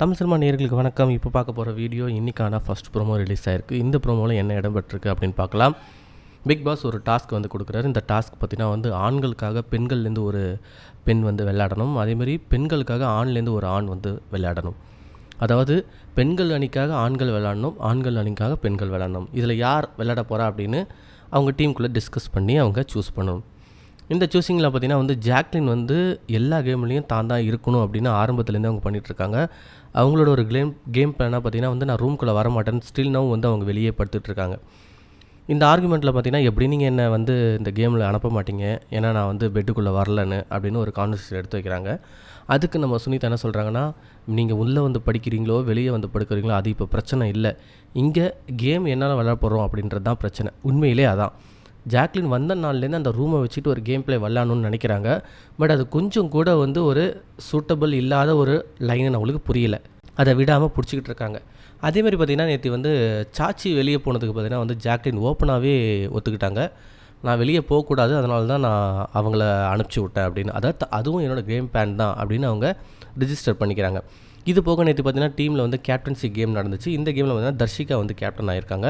Tamil cinema நேர்களுக்கு வணக்கம். இப்போ பார்க்க போகிற வீடியோ இன்றைக்கான ஃபஸ்ட் ப்ரோமோ ரிலீஸ் ஆயிருக்கு. இந்த ப்ரோமோவில் என்ன இடம்பெற்றிருக்கு அப்படின்னு பார்க்கலாம். பிக் பாஸ் ஒரு டாஸ்க் வந்து கொடுக்குறாரு. இந்த டாஸ்க் பார்த்தீங்கன்னா வந்து ஆண்களுக்காக பெண்கள்லேருந்து ஒரு பெண் வந்து விளையாடணும். அதேமாதிரி பெண்களுக்காக ஆண்லேருந்து ஒரு ஆண் வந்து விளையாடணும். அதாவது பெண்கள் அணிக்காக ஆண்கள் விளையாடணும் ஆண்கள் அணிக்காக பெண்கள் விளையாடணும். இதில் யார் விளையாட போகிறா அப்படின்னு அவங்க டீமுக்குள்ளே டிஸ்கஸ் பண்ணி அவங்க சூஸ் பண்ணணும். இந்த சூஸிங்கில் பார்த்தீங்கன்னா வந்து ஜாக்லின் வந்து எல்லா கேம்லேயும் தான் தான் இருக்கணும் அப்படின்னு ஆரம்பத்துலேருந்து அவங்க பண்ணிகிட்ருக்காங்க அவங்களோட ஒரு கேம் கேம் பிளானாக பார்த்தீங்கன்னா வந்து நான் ரூம்குள்ளே வர மாட்டேன் ஸ்டில் நவ் வந்து அவங்க வெளியே படுத்துட்டு இருக்காங்க இந்த ஆர்குமெண்ட்டில் பார்த்தீங்கன்னா எப்படி நீங்கள் என்னை வந்து இந்த கேமில் அனுப்ப மாட்டீங்க? ஏன்னா நான் வந்து பெட்டுக்குள்ளே வரலன்னு அப்படின்னு ஒரு கான்வர்சேஷன் எடுத்து வைக்கிறாங்க. அதுக்கு நம்ம சுனிதா என்ன சொல்கிறாங்கன்னா நீங்கள் உள்ளே வந்து படிக்கிறீங்களோ வெளியே வந்து படுக்கிறீங்களோ அது இப்போ பிரச்சனை இல்லை. இங்கே கேம் என்னால் விளையாட போகிறோம் அப்படின்றது தான் பிரச்சனை. உண்மையிலே அதான். ஜாக்லின் வந்த நாள்லேருந்து அந்த ரூமை வச்சுட்டு ஒரு கேம் பிளே விளாடணும்னு நினைக்கிறாங்க. பட் அது கொஞ்சம் கூட வந்து ஒரு சூட்டபிள் இல்லாத ஒரு லைன் அவங்களுக்கு புரியல. அதை விடாமல் பிடிச்சிக்கிட்டு இருக்காங்க. அதேமாதிரி பார்த்திங்கன்னா நேற்று வந்து சாச்சி வெளியே போனதுக்கு பார்த்தீங்கன்னா வந்து ஜாக்லின் ஓப்பனாகவே ஒத்துக்கிட்டாங்க. நான் வெளியே போகக்கூடாது அதனால தான் நான் அவங்கள அனுப்பிச்சி விட்டேன் அப்படின்னு. அதாவது அதுவும் என்னோடய கேம் பேன் தான் அப்படின்னு அவங்க ரிஜிஸ்டர் பண்ணிக்கிறாங்க. இது போக நேற்று பார்த்தீங்கன்னா டீமில் வந்து கேப்டன்சி கேம் நடந்துச்சு. இந்த கேமில் பார்த்தீங்கன்னா தர்ஷிகா வந்து கேப்டன் ஆயிருக்காங்க.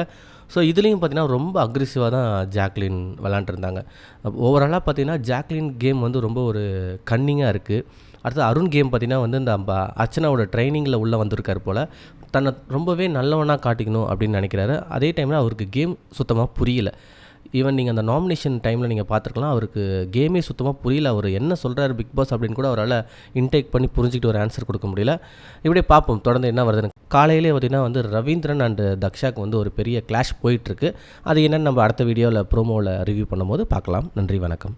ஸோ இதுலேயும் பார்த்தீங்கன்னா ரொம்ப அக்ரெசிவாக தான் ஜாக்லின் விளாண்டுருந்தாங்க ஓவராலாக பார்த்தீங்கன்னா ஜாக்லின் கேம் வந்து ரொம்ப ஒரு கன்னிங்காக இருக்குது அடுத்து அருண் கேம் பார்த்தீங்கன்னா வந்து இந்த அர்ச்சனாவோட ட்ரைனிங்கில் உள்ளே வந்திருக்காரு போல். தன்னை ரொம்பவே நல்லவனாக காட்டிக்கணும் அப்படின்னு நினைக்கிறாரு. அதே டைமில் அவருக்கு கேம் சுத்தமாக புரியல. ஈவன் நீங்கள் அந்த நாமினேஷன் டைமில் நீங்கள் பார்த்துருக்கலாம் அவருக்கு கேமே சுத்தமாக புரியல. அவர் என்ன சொல்கிறார் பிக் பாஸ் அப்படின்னு கூட அவரால் இன்டேக் பண்ணி புரிஞ்சுக்கிட்டு ஒரு ஆன்சர் கொடுக்க முடியல. இப்படியே பார்ப்போம். தொடர்ந்து என்ன வருதுன்னு. காலையிலே பார்த்தீங்கன்னா வந்து ரவீந்திரன் அண்டு தக்ஷாக்கு வந்து ஒரு பெரிய கிளாஷ் போயிட்டுருக்கு. அது என்னென்னு நம்ம அடுத்த வீடியோவில் ப்ரோமோவில் ரிவ்யூ பண்ணும்போது பார்க்கலாம். நன்றி வணக்கம்.